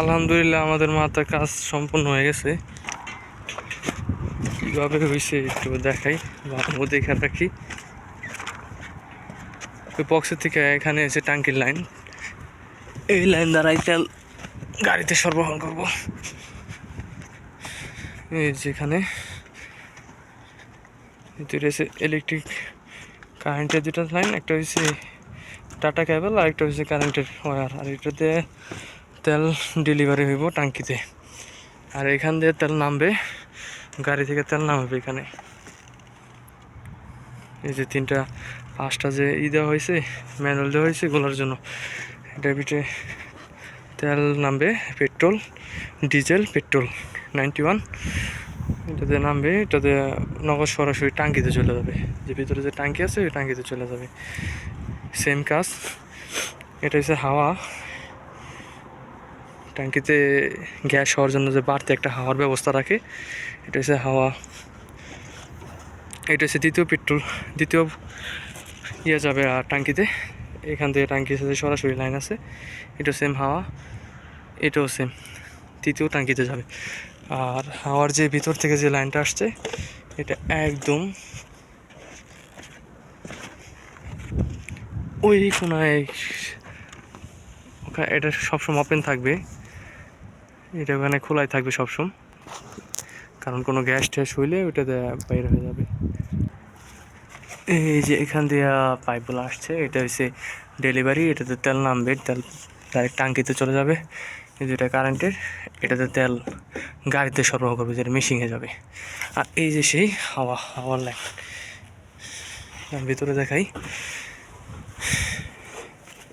আলহামদুলিল্লাহ আমাদের মাথার কাজ সম্পূর্ণ হয়ে গেছে। কীভাবে হয়েছে একটু দেখাই বা দেখে রাখি। ওই বক্সের থেকে এখানে এসে টাঙ্কির লাইন এই লাইন দ্বারাই তেল গাড়িতে সরবরাহ করব। এই যেখানে রয়েছে ইলেকট্রিক কারেন্টের দুটো লাইন একটা হয়েছে টাটা কেবল আর একটা হচ্ছে কারেন্টের ওয়্যার আর এটাতে তেল ডেলিভারি হইব টাঙ্কিতে। আর এখান দিয়ে তেল নামবে, গাড়ি থেকে তেল নামবে এখানে। এই যে তিনটা, পাঁচটা যে ই দেওয়া হয়েছে, ম্যানুয়াল দেওয়া হয়েছে গোলার জন্য। ভিতরে তেল নামবে, petrol, diesel, petrol ninety one. এটাতে নামবে এটাতে নগদ সরাসরি টাঙ্কিতে চলে যাবে। যে ভিতরে যে টাঙ্কি আছে, ওই টাঙ্কিতে চলে যাবে। সেম কাজ, এটা হচ্ছে হাওয়া। ট্যাঙ্কিতে গ্যাস হওয়ার জন্য যে বাড়তি একটা হাওয়ার ব্যবস্থা রাখে, এটা হচ্ছে হাওয়া। এটা হচ্ছে দ্বিতীয় পেট্রোল, দ্বিতীয় ইয়ে যাবে আর টাঙ্কিতে এখান থেকে টাঙ্কির সাথে সরাসরি লাইন আছে। এটা সেম হাওয়া, এটাও সেম তৃতীয় টাঙ্কিতে যাবে। আর হাওয়ার যে ভিতর থেকে যে লাইনটা আসছে, এটা একদম ওই কোনায় এটা সবসময় ওপেন থাকবে। এটা ওখানে খোলাই থাকবে সবসময়। কারণ কোনো গ্যাস ট্যাস হইলে ওটাতে বাইর হয়ে যাবে। এই যে এখান দিয়ে পাইপগুলো আসছে, এটা হচ্ছে ডেলিভারি এটাতে তেল নামবে, তেল ডাইরেক্ট টাঙ্কিতে চলে যাবে। এই যেটা কারেন্টের এটাতে তেল গাড়িতে সরবরাহ করবে, যেটা মেশিনে যাবে। আর এই যে সেই হাওয়া, হাওয়ার লাইন ভিতরে দেখাই।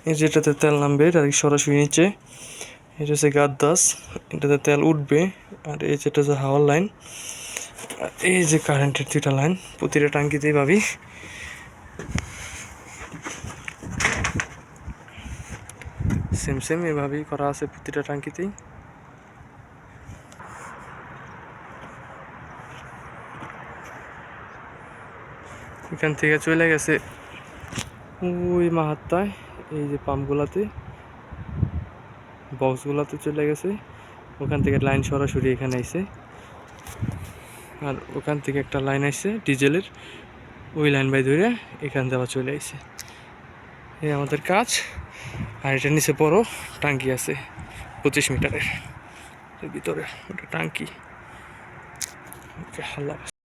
এই যেটাতে তেল নামবে ডাইরেক্ট সরাসরি নিচে। এটা হচ্ছে গাদ্দাস এটাতে তেল উঠবে, আর এই যেটা হচ্ছে হাওয়ার লাইন এই যে কারেন্টের দুইটা লাইন, প্রতিটা টাঙ্কিতেই পাবি। সেম সেম এভাবেই করা আছে প্রতিটা টাঙ্কিতেই। এখান থেকে চলে গেছে, ওই মাহাত্মায় এই যে পাম্পগুলাতে। বক্সগুলোতে চলে গেছে। ওখান থেকে লাইন সরাসরি এখানে আইছে। আর ওখান থেকে একটা লাইন আসছে ডিজেলের। ওই লাইন বাই ধরে এখান থেকে চলে আইছে। এই আমাদের কাজ। আর এটা নিচে বড় টাঙ্কি আছে, পঁচিশ মিটারের। ভিতরে ওটা টাঙ্কি। হাফেজ।